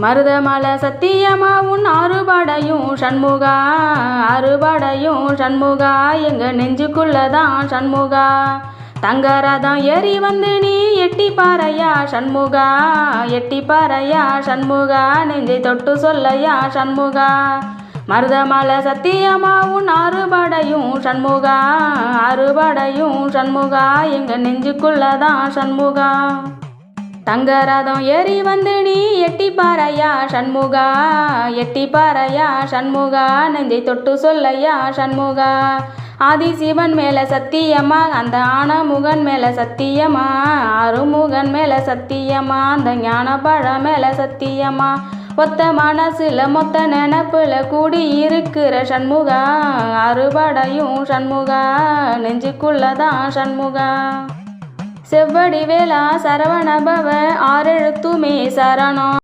மருதமலை சத்தியமா உன் ஆறுபாடையும் சண்முகா அறுபடையும் சண்முகா எங்க நெஞ்சுக்குள்ளதான் சண்முகா. தங்கரதம் ஏறி வந்து நீ எட்டி பாறையா சண்முகா எட்டி பாறையா சண்முகா நெஞ்சை தொட்டு சொல்லையா சண்முகா. மருதமலை சத்தியமா உன் ஆறுபாடையும் சண்முகா அறுபடையும் சண்முகா எங்க நெஞ்சுக்குள்ளதான் சண்முகா. தங்கரதம் ஏறி வந்து நீ எட்டி பாறையா சண்முகா. எட்டி பாறையா சண்முகா. நெஞ்சை தொட்டு சொல்லையா சண்முகா. ஆதிசிவன் மேல சத்தியமா அந்த ஆனமுகன் மேல சத்தியமா. அருமுகன் மேல சத்தியமா அந்த ஞானபழ மேல சத்தியமா. ஒத்த மனசுல மொத்த நினப்புல கூடி இருக்கிற சண்முகா. அறுபடையும் சண்முகா நெஞ்சுக்குள்ளதான் சண்முகா. செவ்வடி வேளா சரவணபவ ஆறெழுத்துமே சரணம்.